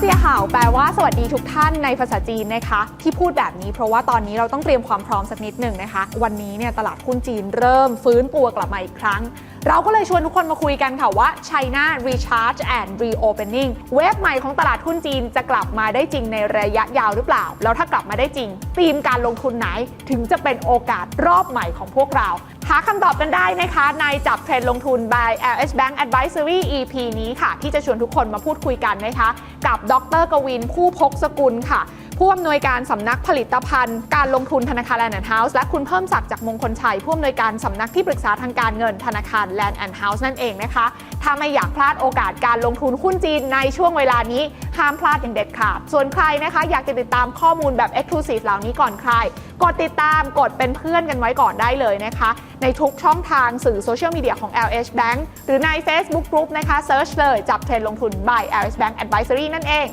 เจียห่าวแปลว่าสวัสดีทุกท่านในภาษาจีนนะคะ ที่พูดแบบนี้เพราะว่าตอนนี้เราต้องเตรียมความพร้อมสักนิดหนึ่งนะคะ วันนี้เนี่ยตลาดหุ้นจีนเริ่มฟื้นตัวกลับมาอีกครั้ง เราก็เลยชวนทุกคนมาคุยกันค่ะว่า China Recharge and Reopening เวฟใหม่ของตลาดหุ้นจีนจะกลับมาได้จริงในระยะยาวหรือเปล่า แล้วถ้ากลับมาได้จริงธีมการลงทุนไหนถึงจะเป็นโอกาสรอบใหม่ของพวกเรา หาคำตอบกันได้นะคะ ในจับเทรนด์ลงทุน by LH Bank Advisory EP นี้ค่ะ ที่จะชวนทุกคนมาพูดคุยกันนะคะ กับดรกวินผู้พกสกุลค่ะ ผู้อำนวยการสำนักผลิตภัณฑ์ การลงทุนธนาคาร Land and House และคุณเพิ่มศักดิ์จากมงคลชัยผู้อำนวยการสำนักที่ปรึกษาทางการเงินธนาคาร Land and House นั่นเองนะคะ ถ้าไม่อยากพลาดโอกาสการลงทุนหุ้นจีนในช่วงเวลานี้ห้ามพลาดอย่างเด็ดขาด ส่วนใครนะคะ อยากจะติดตามข้อมูลแบบ Exclusive เหล่านี้ก่อนใคร กดติดตามกดเป็นเพื่อนกันไว้ก่อนได้เลยนะคะ ในทุกช่องทางสื่อโซเชียลมีเดียของ LH Bank หรือใน Facebook Group นะคะ Search เลยจับเทรนลงทุน by LH Bank Advisory นั่นเอง